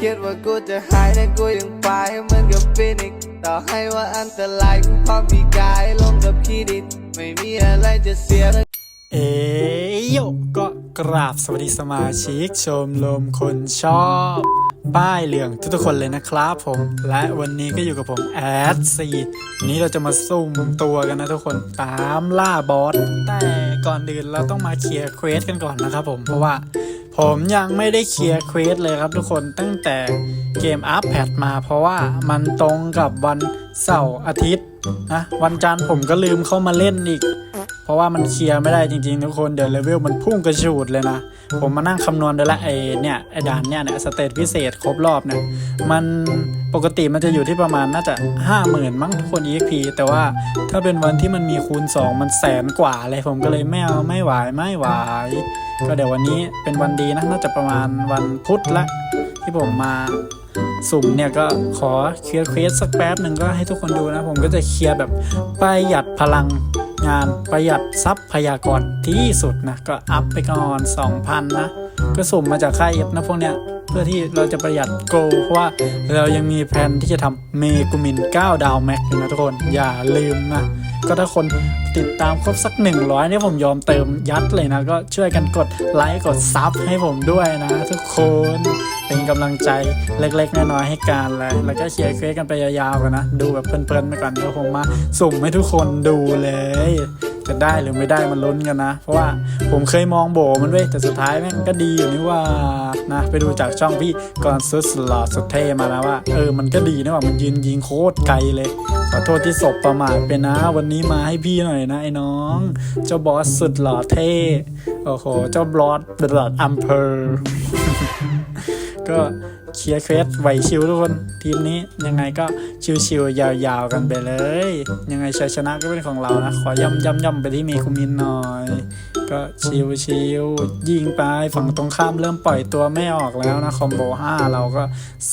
คิดว่ากูจะหายแต่กูยังไปเหมือนกับฟินิกต่อให้ว่าอันตรายกูพร้อมมีกายลงกับขี้ดินไม่มีอะไรจะเสียเอ้ยโยก็กราบสวัสดีสมาชิกชมรมคนชอบ ป้ายเหลืองทุกๆคนเลยนะครับผม และวันนี้ก็อยู่กับผมแอดซีนนี้เราจะมาซุ่มตัวกันนะทุกคนตามล่าบอสแต่ก่อนอื่นเราต้องมาเคลียร์เควสกันก่อนนะครับผมเพราะว่า ผมยังไม่ได้เคลียร์เควสเลยครับทุกคนตั้งแต่เกมอัพแพดมา เพราะว่ามันตรงกับวันเสาร์อาทิตย์นะวันจันทร์ผมก็ลืมเข้ามาเล่นอีก เพราะว่ามันเคลียร์ไม่ได้จริงๆ ทุกคนเดี๋ยวเลเวลมันพุ่งกระฉูดเลยนะ ผมมานั่งคำนวณดูและไอเนี่ยไอด่านเนี่ยเนี่ยสเตตพิเศษครบรอบเนี่ยมันปกติมันจะอยู่ที่ประมาณน่าจะ 5 0,000 มั้งทุกคน EXP แต่ว่าถ้าเป็นวันที่มันมีคูณ 2 มันแสนกว่าเลยผมก็เลยไม่เอาไม่ไหวไม่ไหว ก็เดี๋ยววันนี้เป็นวันดีนะน่าจะประมาณวันพุธละที่ผมมาสุ่มเนี่ยก็ขอเคลียร์เควสสักแป๊บหนึ่งก็ให้ทุกคนดูนะ ผมก็จะเคลียร์แบบประหยัดพลังงานประหยัดทรัพยากรที่สุดนะก็อัพไปก่อน2,000นะก็สุ่มมาจากค่ายเอฟนะพวกเนี้ยเพื่อที่เราจะประหยัดโกลเพราะว่าเรายังมีแผนที่จะทำเมกุมิน 9 ดาวแม็กอยู่นะทุกคนอย่าลืมนะ ก็ถ้าคนติดตามครบสัก 100เนี่ยผมยอมเติมยัดเลยนะ ก็ช่วยกันกดไลค์กดซับให้ผมด้วยนะ ทุกคนเป็นกำลังใจเล็กๆน้อยๆให้การเลยแล้วก็เชียร์เควสกันไปยาวๆกันนะ ดูแบบเพลินๆไปก่อนเดี๋ยวผมมาสุ่มให้ทุกคนดูเลยจะได้หรือไม่ได้มันลุ้นกันนะ เพราะว่าผมเคยมองโบมันเว้ยแต่สุดท้ายแม่งก็ดีอยู่นี่ว่านะ ไปดูจากช่องพี่ก่อนสุดหล่อสุดเท่มาแล้วว่า เออมันก็ดีนะว่ามันยืนยิงโคตรไกลเลย อโทษที่ศพประมาทไปนะ วันนี้มาให้พี่หน่อยนะไอ้น้อง เจ้าบอสสุดหล่อเท่ โอ้โห เจ้าบอสบลอดอัมเพอร์ก็เคลียร์เควสไหวชิวทุกคน ทีมนี้ยังไงก็ชิวๆยาวๆกันไปเลย ยังไงชัยชนะก็เป็นของเรานะ ขอย่ำย่ำย่ำไปที่เมคุมินหน่อย ก็ชิวๆยิงไปฝั่งตรงข้ามเริ่มปล่อยตัวไม่ออกแล้วนะ คอมโบ 5 เราก็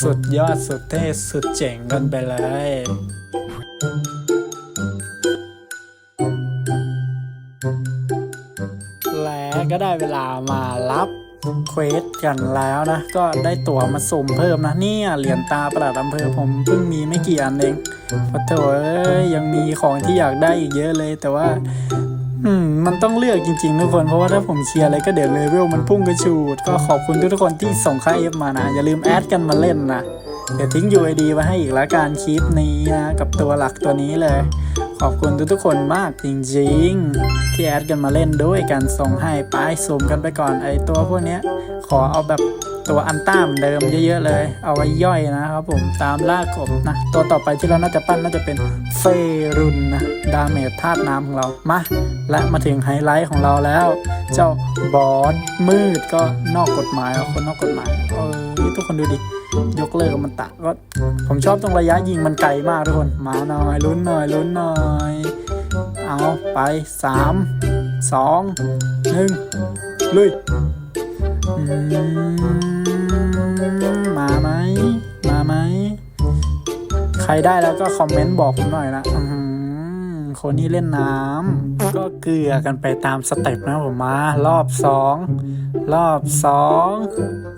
สุดยอดสุดเท่สุดเจ๋งกันไปเลย และก็ได้เวลามารับเควสกันแล้วนะ ก็ได้ตั๋วมาสุ่มเพิ่มนะเนี่ยเหรียญตาประหลัดอำเภอผมเพิ่งมีไม่กี่อันเองพอโถเอ้ยยังมีของที่อยากได้อีกเยอะเลย แต่ว่า อืม มันต้องเลือกจริงๆทุกคนเพราะว่าถ้าผมเคลียร์อะไรก็เดี๋ยวเลเวลมันพุ่งกระฉูด ก็ขอบคุณทุกๆคนที่ส่งค่าเอฟมานะ อย่าลืมแอดกันมาเล่นนะ เดี๋ยวทิ้ง UID ไว้ให้อีกละการคลิปนี้นะกับตัวหลักตัวนี้เลย ขอบคุณทุกๆคนมากจริงๆ ที่แอดกันมาเล่นด้วยกันส่งให้ไปซูมกันไปก่อนไอตัวพวกเนี้ย ขอเอาแบบตัวอันต้ามเดิมเยอะๆเลย เอาไว้ย่อยนะครับผมตามล่ากบนะ ตัวต่อไปที่เราน่าจะปั้นน่าจะเป็นเฟรุนนะ ดาเมจธาตุน้ำของเรา มา และมาถึงไฮไลท์ของเราแล้ว เจ้าบอสมืดก็นอกกฎหมายเอาคนนอกกฎหมายเออ ทุกคนดูดิ ยกเลิกมันตะก็ผมชอบตรงระยะยิงมันไกลมากทุกคน มาหน่อยลุ้นหน่อยลุ้นหน่อย เอาไปสามสองหนึ่งลุยมาไหม มาไหม ใครได้แล้วก็คอมเมนต์บอกผมหน่อยนะคนนี้เล่นน้ำก็เกลือกันไปตามสเต็ปนะผมมารอบสอง รอบสอง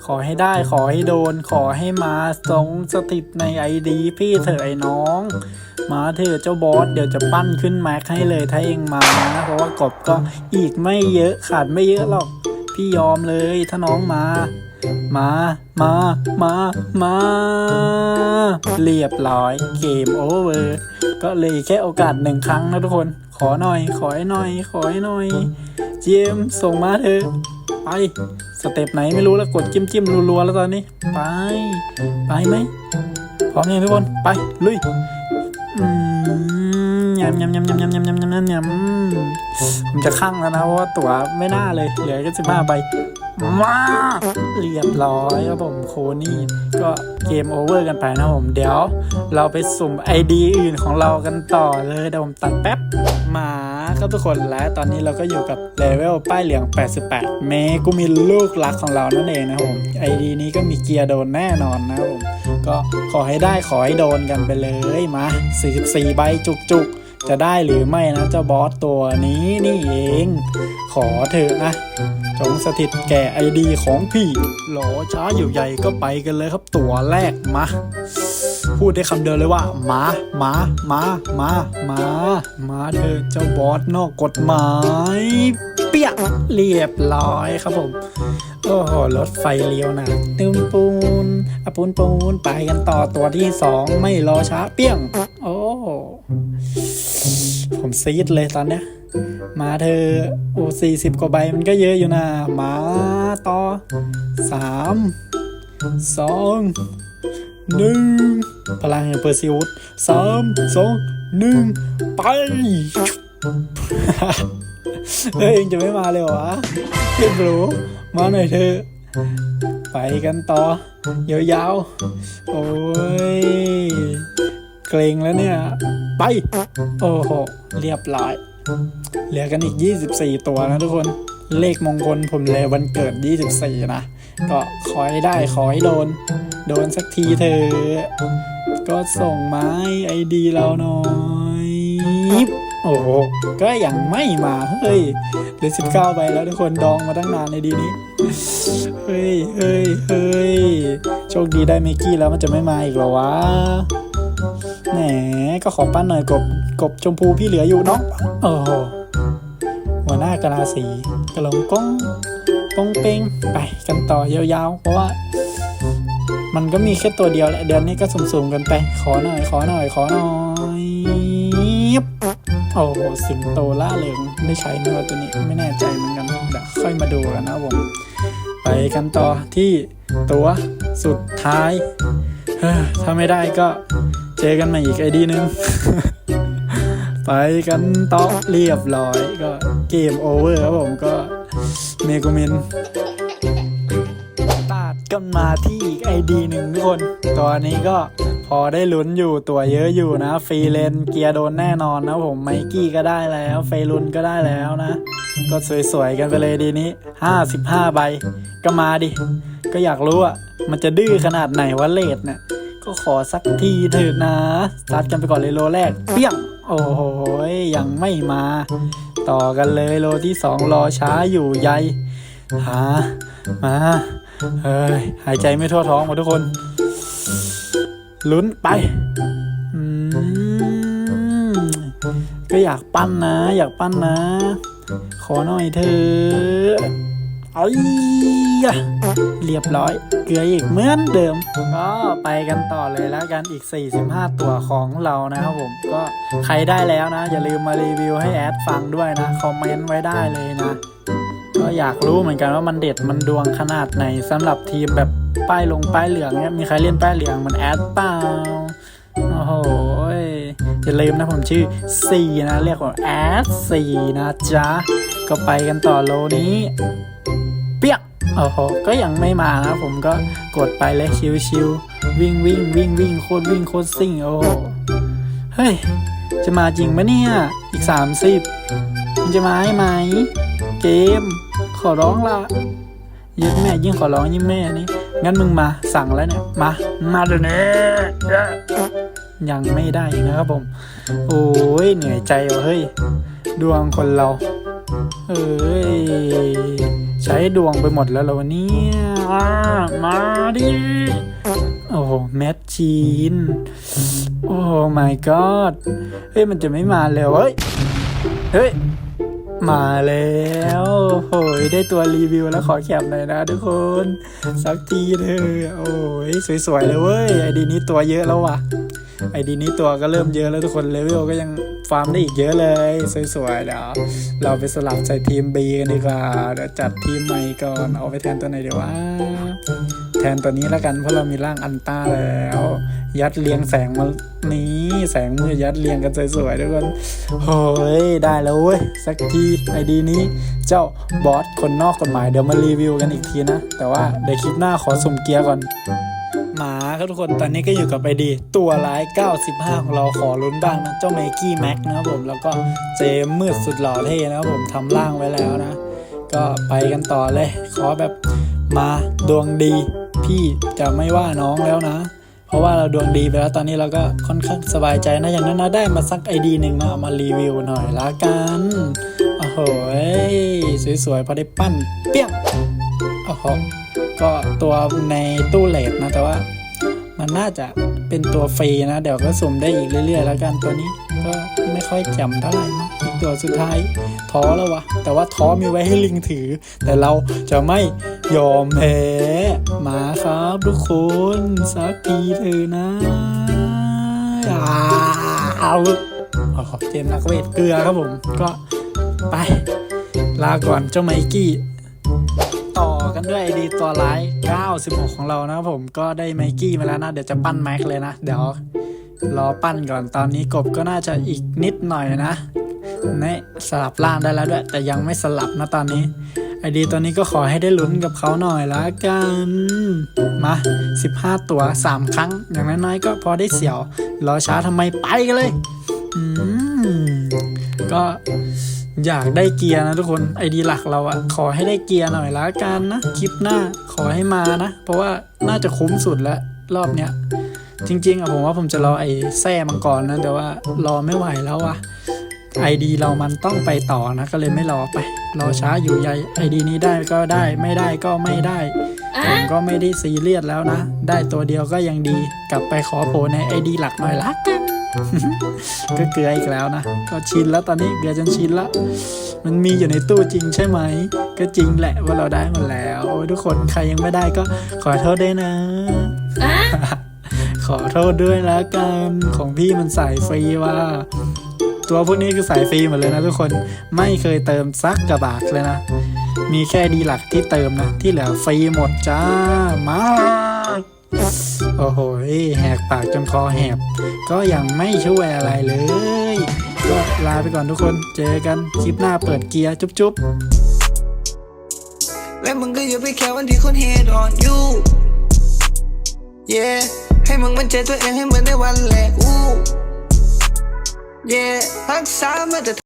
ขอให้ได้ขอให้โดน ขอให้มาสงสถิตในไอดีพี่เถอะไอ้น้อง มาเถอะเจ้าบอสเดี๋ยวจะปั้นขึ้นแม็กให้เลยถ้าเองมานะเพราะว่ากบก็อีกไม่เยอะขาดไม่เยอะหรอก พี่ยอมเลยถ้าน้องมา มา มา มา มา เรียบร้อยเกมโอเวอร์ก็เลยแค่โอกาสหนึ่งครั้งนะทุกคน ขอหน่อย ขอให้หน่อย ขอให้หน่อย เจมส่งมาเถอะไป สเต็ปไหนไม่รู้แล้วกดจิ้มจิ้มรัวๆแล้วตอนนี้ ไป ไปไหมพร้อมยังทุกคน ไป ลุยยำยำยำยำยำยำยำยำยำยำผมจะข้างแล้วนะเพราะว่าตั๋วไม่น่าเลย เหลือแค่สิบห้าใบ มาเรียบร้อยครับผมโคนี่ก็เกมโอเวอร์กันไปนะผม เดี๋ยวเราไปสุ่ม ID อื่นของเรากันต่อเลยเดี๋ยวผมตัดแป๊บมาครับทุกคนและตอนนี้เราก็อยู่กับเลเวลป้ายเหลือง 88 เมกูมีลูกรักของเรานั่นเองนะครับผม ID นี้ก็มีเกียร์โดนแน่นอนนะผมก็ขอให้ได้ขอให้โดนกันไปเลยมา 44 ใบจุกๆจะได้หรือไม่นะเจ้าบอสตัวนี้นี่เอง ขอเถอะนะ จงสถิตแก่ไอดีของพี่ หลอช้าอยู่ใหญ่ก็ไปกันเลยครับตัวแรกมาพูดได้คำเดียวเลยว่ามามามามามามาเธอเจ้าบอสนอกกฎหมาย เปียกเรียบร้อยครับผมโอ้โหรถไฟเลี้ยวนะตึมปูนอปูนปูนไปกันต่อตัวที่สองไม่รอช้าเปี้ยง โอ้ผมซีดเลยตอนเนี้ย มาเธอโอ้สี่สิบกว่าใบมันก็เยอะอยู่นะ มาต่อสามสองหนึ่งพลังแห่งเปอร์ซิวดสามสองหนึ่งไปเฮ้ยเองจะไม่มาเลยวะเฮ้ยบรูมาหน่อยเถอะไปกันต่อ ยาวๆ โอ้ย เกรงแล้วเนี่ย ไป โอ้โห เรียบร้อย เหลือกันอีก 24 ตัวนะทุกคนเลขมงคลผมเลยวันเกิด 24 นะ ก็ขอให้ได้ขอให้โดน โดนสักทีเถอะก็ส่งไม้ไอดีเราหน่อยโอ้โหก็ยังไม่มาเฮ้ยเหลือ19ใบแล้วทุกคนดองมาตั้งนานในดีนี้ เฮ้ยเฮ้ยเฮ้ยโชคดีได้เมกกี้แล้วมันจะไม่มาอีกเหรอวะ แหมก็ขอปั้นหน่อยกบกบชมพูพี่เหลืออยู่เนาะโอ้โหหัวหน้ากะลาสีกระลงก้องป้องเป้งไปกันต่อยาวๆ เพราะว่า มันก็มีแค่ตัวเดียวแหละเดือนนี้ก็สุ่มๆกันไปขอหน่อย ขอหน่อย ขอหน่อยโอ้โหสิงโตล่าเริงไม่ใช้เนื้อตัวนี้ไม่แน่ใจเหมือนกันเดี๋ยวค่อยมาดูกันนะผมไปกันต่อที่ตัวสุดท้ายเฮ้อถ้าไม่ได้ก็ เจอกันใหม่อีกไอดีนึง ไปกันต่อเรียบร้อยก็เกมโอเวอร์ครับผมก็เมกุมินตัดกันมาที่อีกไอดีหนึ่งทุกคน ตัวนี้ก็พอได้ลุ้นอยู่ตัวเยอะอยู่นะฟรีเลนเกียร์โดนแน่นอนนะผมไมกี้ก็ได้แล้วเฟรุนก็ได้แล้วนะ ก็สวยๆกันไปเลยดีนี้ 55 ใบ ก็มาดิ ก็อยากรู้อะมันจะดื้อขนาดไหนวะเลดเนี่ย ก็ขอสักทีเถิดนะสตาร์ทกันไปก่อนเลยโลแรกเปี้ยง โอ้โหยังไม่มา ต่อกันเลยโลที่สองรอช้าอยู่ใยหามาเฮ้ยหายใจไม่ทั่วท้องหมดทุกคน ลุ้นไปอืมก็อยากปั้นนะ อยากปั้นนะ ขอหน่อยเถอะ ไอ้ยะเรียบร้อย เกลืออีกเหมือนเดิม ก็ไปกันต่อเลยแล้วกันอีก 45 ตัวของเรานะครับผม ก็ใครได้แล้วนะ อย่าลืมมารีวิวให้แอดฟังด้วยนะ คอมเมนต์ไว้ได้เลยนะ ก็อยากรู้เหมือนกันว่ามันเด็ดมันดวงขนาดไหนสำหรับทีมแบบป้ายลงป้ายเหลืองเนี่ยมีใครเล่นป้ายเหลืองมันแอดเปล่าโอ้โหอย่าลืมนะผมชื่อซีนะ เรียกว่าแอดซีนะจ๊ะ ก็ไปกันต่อโลนี้ โอ้โหก็ยังไม่มานะผมก็กดไปเลยชิวๆวิ่งวิ่งวิ่งวิ่งโคตรวิ่งโคตรซิ่งโอ้โหเฮ้ย จะมาจริงปะเนี่ย อีก 30มันจะมาให้ไหม เกม ขอร้องละยิ่งแม่ยิ่งขอร้องยิ่งแม่นี่งั้นมึงมาสั่งแล้วเนี่ย มา มาเดี๋ยวนี้ยังไม่ได้นะครับผม โอ้ยเหนื่อยใจว่ะเฮ้ย ดวงคนเรา เอ้ย ใช้ดวงไปหมดแล้วเรอวะเนี่ยอ่ามาดิ โอ้โหแมชชีน โอ้ my god เฮ้ย มันจะไม่มาแล้วเว้ย เฮ้ย มาแล้วโอ้ยได้ตัวรีวิวแล้วขอแคปหน่อยนะทุกคน สักทีเถอะโอ้ยสวยๆเลยเว้ยไอดีนี้ตัวเยอะแล้วว่ะไอดีนี้ตัวก็เริ่มเยอะแล้วทุกคนเลเวลก็ยังฟาร์มได้อีกเยอะเลย สวยๆเดี๋ยวเราไปสลับใส่ทีม B กันดีกว่าเดี๋ยวจัดทีมใหม่ก่อนเอาไปแทนตัวไหนเดี๋ยวว่า แทนตัวนี้แล้วกันเพราะเรามีร่างอันต้าแล้ว ยัดเรียงแสงมานี้แสงมือยัดเรียงกันสวยๆทุกคนโอ้ยได้แล้วเว้ยสักทีไอดีนี้ เจ้าบอสคนนอกกฎหมายเดี๋ยวมารีวิวกันอีกทีนะ แต่ว่าเดี๋ยวคลิปหน้าขอสุ่มเกียร์ก่อนหมาครับทุกคนตอนนี้ก็อยู่กับไอดี ตัวร้าย 95 ของเราขอลุ้นบ้างนะ เจ้าเมกี้แม็กนะครับผมแล้วก็เจมมืดสุดหล่อเท่นะครับผมทำร่างไว้แล้วนะ ก็ไปกันต่อเลย ขอแบบมาดวงดี พี่จะไม่ว่าน้องแล้วนะ เพราะว่าเราดวงดีไปแล้วตอนนี้เราก็ค่อนข้างสบายใจนะอย่างนั้นนะได้มาสักไอดีหนึ่งนะเอามารีวิวหน่อยละกันโอ้โหสวยๆพอได้ปั้นเปี้ยงโอ้โหก็ตัวในตู้เลดนะแต่ว่า มันน่าจะเป็นตัวฟรีนะ เดี๋ยวก็สุ่มได้อีกเรื่อยๆ แล้วกันตัวนี้ก็ไม่ค่อยจำเท่าไหร่นะ ตัวสุดท้ายท้อแล้ววะ แต่ว่าท้อมีไว้ให้ลิงถือ แต่เราจะไม่ยอมแพ้มาครับทุกคนสักทีเถอะนะเอาโอ้โหเจมนักเวทเกลือครับผม ก็ไป ลาก่อนเจ้าไมกี้ ต่อกันด้วยไอดีตัวร้าย 96 ของเรานะครับผมก็ได้ไมกี้มาแล้วนะ เดี๋ยวจะปั้นแม็กเลยนะ เดี๋ยวรอปั้นก่อนตอนนี้กบก็น่าจะอีกนิดหน่อยนะ นี่สลับล่างได้แล้วด้วย แต่ยังไม่สลับนะตอนนี้ ไอดีตัวนี้ก็ขอให้ได้ลุ้นกับเขาหน่อยละกัน มา 15 ตัว 3 ครั้ง อย่างน้อยๆก็พอได้เสียว รอช้าทำไมไปกันเลย อืม ก็อยากได้เกียร์นะทุกคนไอดีหลักเราอะขอให้ได้เกียร์หน่อยละกันนะคลิปหน้าขอให้มานะ เพราะว่าน่าจะคุ้มสุดแล้วรอบเนี้ยจริงๆอะผมว่าผมจะรอไอ้แซ่มังกรนะแต่ว่ารอไม่ไหวแล้วอะ ไอดีเรามันต้องไปต่อนะก็เลยไม่รอไป รอช้าอยู่ใหญ่ไอดีนี้ได้ก็ได้ไม่ได้ก็ไม่ได้ ผมก็ไม่ได้ซีเรียสแล้วนะ ได้ตัวเดียวก็ยังดีกลับไปขอโผล่ในไอดีหลักหน่อยละกันก็เกลืออีกแล้วนะ ก็ชินแล้วตอนนี้เกลือจนชินแล้วมันมีอยู่ในตู้จริงใช่ไหม ก็จริงแหละว่าเราได้มาแล้วโอ้ยทุกคนใครยังไม่ได้ก็ขอโทษด้วยนะ ขอโทษด้วยแล้วกัน ของพี่มันสายฟรีว่า ตัวพวกนี้คือสายฟรีหมดเลยนะทุกคนไม่เคยเติมซักกระบากเลยนะ มีแค่ดีหลักที่เติมนะ ที่เหลือฟรีหมดจ้ามาโอ้โหแหกปากจนคอแหบ ก็ยังไม่ช่วยอะไรเลย ก็ลาไปก่อนทุกคนเจอกันคลิปหน้าเปิดเกียร์จุ๊บๆ และมึงก็อย่าไปแค่วันที่คน hate on you yeah ให้มึงมั่นใจตัวเองให้เหมือนในวันแรกอู้ yeah รัก